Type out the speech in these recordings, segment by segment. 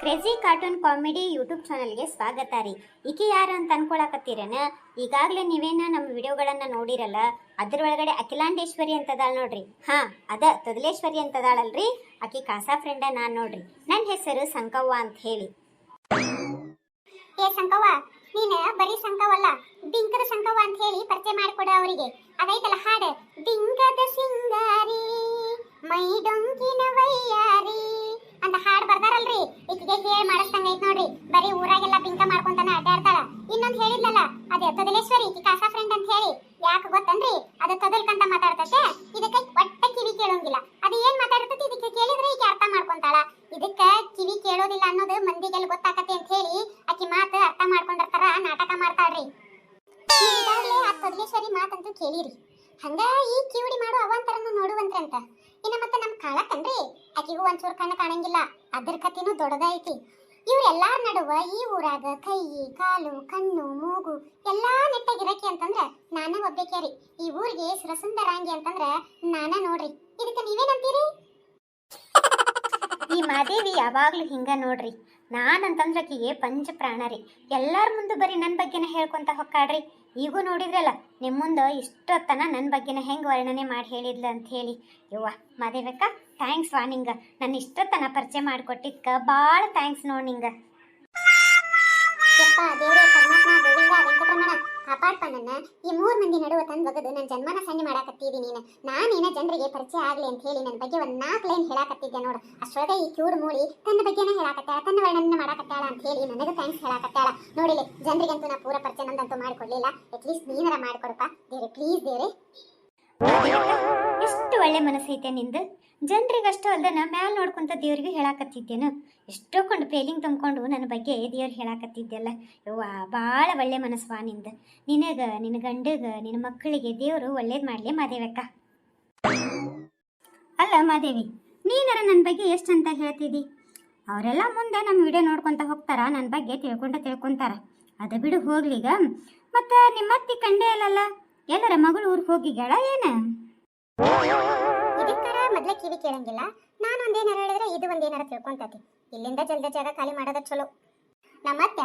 Crazy cartoon comedy YouTube ಚಾನಲ್ಗೆ ಸ್ವಾಗತ ರೀ. ಈಕೆ ಯಾರು ಅಂತ ಅನ್ಕೊಳಕತ್ತೀರೇನ? ಈಗಾಗಲೇ ನೀವೇನ ನಮ್ಮ ವಿಡಿಯೋಗಳನ್ನು ನೋಡಿರಲ್ಲ, ಅದರೊಳಗಡೆ ಅಖಿಲಾಂಡೇಶ್ವರಿ ಅಂತದಾಳ ನೋಡ್ರಿ. ಹಾ, ಅದ ತೊದಲೇಶ್ವರಿ ಅಂತದಾಳಲ್ರಿ. ಆಕೆ ಕಾಸಾ ಫ್ರೆಂಡ ನಾನು ನೋಡ್ರಿ. ನನ್ನ ಹೆಸರು ಸಂಕವ್ವ ಅಂತ ಹೇಳಿ. ಏ ಸಂಕವ್ವ ನೀನು ಬರೀ ಸಂಕವಲ್ಲ ಬಿಂಕದ ಸಂಕವ್ವ ಅಂತ ಹೇಳಿ ಪರಿಚಯ ಮಾಡಿಕೊಡ ಅವರಿಗೆ. ಅದೈತಲ್ಲ ಹಾಡು ಬಿಂಕದ ಸಿಂಗಾರಿ, ಮೈ ಡೊಂಕಿನ ಬರ್ದಾರಲ್ರಿ ಹೇಳಿ ಮಾಡಿಸ್ದಂಗ ಐತ್ ನೋಡ್ರಿ. ಬರೀ ಊರಾಗೆಲ್ಲ ಪಿಂಕ ಮಾಡ್ಕೊಂತಾನ ಅಡ್ಡಾಡ್ತಾಳ. ಇನ್ನೊಂದ್ ಹೇಳಿದ್ನಲ್ಲ ಅದೇ ತೊದಲೇಶ್ವರಿ ಕಾಸಾ ಫ್ರೆಂಡ್ ಅಂತ ಹೇಳಿ. ಯಾಕೆ ಗೊತ್ತನ್ರಿ? ಅದು ತೊದಲ್ಕಂತ ಮಾತಾಡ್ತತೆ. ಇದಕ್ಕೆ ಒಟ್ಟ ಕಿವಿ ಕೇಳೋಂಗಿಲ್ಲ. ಅದು ಏನ್ ಮಾತಾಡ್ತತಿ? ಇದಕ್ಕೆ ಕೇಳಿದ್ರೆ ಈಕೆ ಅರ್ಥ ಮಾಡ್ಕೊಂತಾಳ. ಇದಕ್ಕ ಕಿವಿ ಕೇಳೋದಿಲ್ಲ ಅನ್ನೋದು ಮಂದಿಗೆಲ್ಲ ಗೊತ್ತಾಕತಿ ಅಂತ ಹೇಳಿ ಆಕಿ ಮಾತು ಅರ್ಥ ಮಾಡ್ಕೊಂಡಿರ್ತಾರ, ನಾಟಕ ಮಾಡ್ತಾಳ್ರಿ. ಈಗಾಗ್ಲೇ ಆ ತೊದಲೇಶ್ವರಿ ಮಾತಂತೂ ಕೇಳಿರಿ. ಹಂಗ ಈ ಕಿವಿಡಿ ಮಾಡೋ ಅವಂತರನ್ನು ನೋಡುವಂತ್ರಿ ಅಂತ ಇನ್ನ ಮತ್ತೆ ನಮ್ ಕಾಳಕ್ಕನ್ರಿ ಆಕಿಗೂ ಒಂಚೂರು ಕಣ್ಣು ಕಾಣಂಗಿಲ್ಲ. ಅದ್ರ ಕತಿನೂ ದೊಡ್ಡದೈತಿ ಇವ್ರೆಲ್ಲಾರ ನಡುವ ಈ ಊರಾಗ ಕೈ, ಕಾಲು, ಕಣ್ಣು, ಮೂಗು ಎಲ್ಲಾ ನೆಟ್ಟಾಗಿರಕಿ ಅಂತಂದ್ರ ನಾನ ಒಬ್ಬೇಕ್ಯಾರಿ. ಈ ಊರಿಗೆ ಸುರಸುಂದರಾಂಗಿ ಅಂತಂದ್ರ ನಾನ ನೋಡ್ರಿ. ಇದಕ್ಕೆ ನೀವೇನಂತೀರಿ? ಈ ಮಾದೇವಿ ಯಾವಾಗ್ಲೂ ಹಿಂಗ ನೋಡ್ರಿ. ನಾನಂತಂದ್ರ ಆಕಿಗೆ ಪಂಚ ಪ್ರಾಣ ರೀ ಎಲ್ಲಾರ ಮುಂದೆ ಬರೀ ನನ್ನ ಬಗ್ಗೆನ ಹೇಳ್ಕೊಂತ ಹೊಕ್ಕಾಡ್ರಿ. ಈಗೂ ನೋಡಿದ್ರಲ್ಲ ನಿಮ್ಮ ಮುಂದೆ ಇಷ್ಟೊತ್ತನ ನನ್ನ ಬಗ್ಗೆನ ಹೆಂಗೆ ವರ್ಣನೆ ಮಾಡಿ ಹೇಳಿದ್ಲ ಅಂತ ಹೇಳಿ. ಯವ್ವ, ಮಾದೇವಕ್ಕ ಥ್ಯಾಂಕ್ಸ್ ವಾ ನಿಂಗ. ನನ್ನ ಇಷ್ಟೊತ್ತನ ಪರಿಚಯ ಮಾಡಿಕೊಟ್ಟಿದ್ಕ ಭಾಳ ಥ್ಯಾಂಕ್ಸ್ ನೋಡಿ ನಿಂಗ. ಕಾಪಾಡ್ಪ ನನ್ನ ಈ ಮೂರ್ ಮಂದಿ ನಡುವ ತಂದ್ ಒಗದು ನನ್ನ ಜನ್ಮನ ಸಣ್ಣ ಮಾಡಾಕತ್ತೀದಿ ನೀನು. ನಾನೇನ ಜನರಿಗೆ ಪರಿಚಯ ಆಗಲಿ ಅಂತ ಹೇಳಿ ನನ್ನ ಬಗ್ಗೆ ಒಂದ್ ನಾಲ್ಕು ಲೈನ್ ಹೇಳಾಕತ್ತಿದ್ದೆ ನೋಡು. ಅಷ್ಟೊಳಗೆ ಈ ಕ್ಯೂಡ್ ಮೂಳಿ ತನ್ನ ಬಗ್ಗೆನ ಹೇಳಾಕತ್ತಾಳ, ತನ್ನ ವರ್ಣನ ಮಾಡಾಕತ್ತಾಳ ಅಂತ ಹೇಳಿ ನನಗೂ ಥ್ಯಾಂಕ್ಸ್ ಹೇಳಾಕತ್ತಾಳ. ನೋಡಿಲಿ ಜನರಿಗಂತೂ ನಾ ಪೂರ ಪರಿಚಯ ನಂದಂತೂ ಮಾಡಿಕೊಡ್ಲಿಲ್ಲ. ಅಟ್ಲೀಸ್ಟ್ ನೀನರ ಮಾಡಿಕೊಡಪ್ಪ ದೇವ್ರೆ ಪ್ಲೀಸ್ ದೇವ್ರೆ. ಎಷ್ಟು ಒಳ್ಳೆ ಮನಸ್ಸೈತೆ ನಿಂದು? ಜನರಿಗಷ್ಟು ಅಲ್ದನ ಮ್ಯಾಲ್ ನೋಡ್ಕೊಂತ ದೇವ್ರಿಗೆ ಹೇಳಾಕತ್ತಿದ್ದೇನು? ಎಷ್ಟೋ ಕೊಂಡು ಫೇಲಿಂಗ್ ತುಂಬಿಕೊಂಡು ನನ್ನ ಬಗ್ಗೆ ದೇವ್ರು ಹೇಳಾಕತ್ತಿದ್ದೆಲ್ಲ. ಯವ್ವ ಭಾಳ ಒಳ್ಳೆ ಮನಸ್ಸುವಾ ನಿಂದು. ನಿನಗ ನಿನ್ನ ಗಂಡಗ ನಿನ್ನ ಮಕ್ಕಳಿಗೆ ದೇವರು ಒಳ್ಳೇದು ಮಾಡಲಿ ಮಾದೇವಕ್ಕ. ಅಲ್ಲ ಮಾದೇವಿ, ನೀನರ ನನ್ನ ಬಗ್ಗೆ ಎಷ್ಟು ಅಂತ ಹೇಳ್ತಿದ್ದಿ ಅವರೆಲ್ಲ ಮುಂದೆ ನಮ್ಮ ವಿಡಿಯೋ ನೋಡ್ಕೊತ ಹೋಗ್ತಾರ ನನ್ನ ಬಗ್ಗೆ ತಿಳ್ಕೊಂಡ ತಿಳ್ಕೊಂತಾರ. ಅದು ಬಿಡು ಹೋಗ್ಲಿಗ. ಮತ್ತು ನಿಮ್ಮತ್ತಿ ಕಂಡೇ ಅಲ್ಲಲ್ಲ? ಎಲ್ಲರ ಮಗಳು ಊರಿಗೆ ಹೋಗಿಗಳ ಏನು? ಕೇಳಂಗಿಲ್ಲ. ನಾನು ಒಂದೇನಾರ ಹೇಳಿದ್ರೆ ಇದು ಒಂದೇನಾರ ತಿಳ್ಕೊಂತತಿ. ಇಲ್ಲಿಂದ ಜಲ್ದ ಜಾಗ ಖಾಲಿ ಮಾಡೋದ ಚಲೋ. ನಮ್ಮತ್ತೆ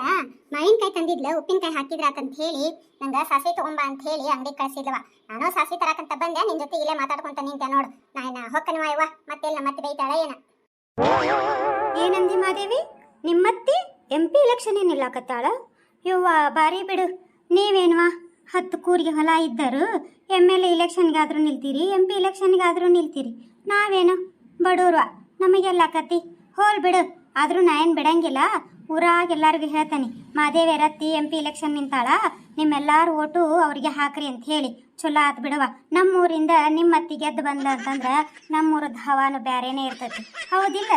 ಮಾವಿನಕಾಯಿ ತಂದಿದ್ಲ, ಉಪ್ಪಿನಕಾಯಿ ಹಾಕಿದ್ರಾತಂತ ಹೇಳಿ, ನಂಗ ಸಾಸಿ ತಗೊಂಬ ಅಂತ ಹೇಳಿ ಅಂಗಡಿ ಕಳ್ಸಿದ್ಲವ ನಾನು ಸಾಸಿ ತರಕಂತ ಬಂದೆ, ನಿನ್ ಜೊತೆ ಇಲ್ಲೇ ಮಾತಾಡ್ಕೊಂತ ನಿಂತೆ ನೋಡು. ನಾನು ಹೊಕ್ಕನವ ಇವ ಮತ್ತೆ ಮತ್ತೆ ಬೈತಾಳ ಏನ? ಏನಂದಿ ಮಾದೇವಿ? ನಿಮ್ಮತ್ತಿ ಎಂ ಪಿ ಎಲೆಕ್ಷನ್ ನಿಲ್ಲಕತ್ತಾಳ ಯವ್ವ, ಬಾರಿ ಬಿಡು. ನೀವೇನ್ವಾ? ಹತ್ತು ಕೂರಿಗೆ ಹೊಲ ಇದ್ದರು ಎಂ ಎಲ್ ಎ ಇಲೆಕ್ಷನ್ಗಾದ್ರೂ ನಿಲ್ತೀರಿ ಎಂ ಪಿ ಇಲೆಕ್ಷನ್ಗಾದ್ರೂ ನಿಲ್ತೀರಿ. ನಾವೇನು? ಬಡೂರ್ವ, ನಮಗೆಲ್ಲ ಕತ್ತಿ ಹೋಲ್ ಬಿಡು. ಆದರೂ ನಾ ಏನು ಬಿಡಂಗಿಲ್ಲ. ಊರಾಗ ಎಲ್ಲರಿಗೂ ಹೇಳ್ತಾನೆ. ಮಾದೇವಿ ಎರತ್ತಿ ಎಂ ಪಿ ಇಲೆಕ್ಷನ್ ನಿಂತಾಳ. ನಿಮ್ಮೆಲ್ಲಾರು ಓಟು ಅವ್ರಿಗೆ ಹಾಕ್ರಿ ಅಂತ ಹೇಳಿ. ಚಲೋ ಆತ್ ಬಿಡವ ನಮ್ಮೂರಿಂದ ನಿಮ್ಮ ಅತ್ತಿ ಗೆದ್ದು ಬಂದ ಅಂತಂದ್ರೆ ನಮ್ಮೂರದ ಹವಾನು ಬ್ಯಾರೇನೇ ಇರ್ತೈತಿ. ಹೌದಿಲ್ಲ?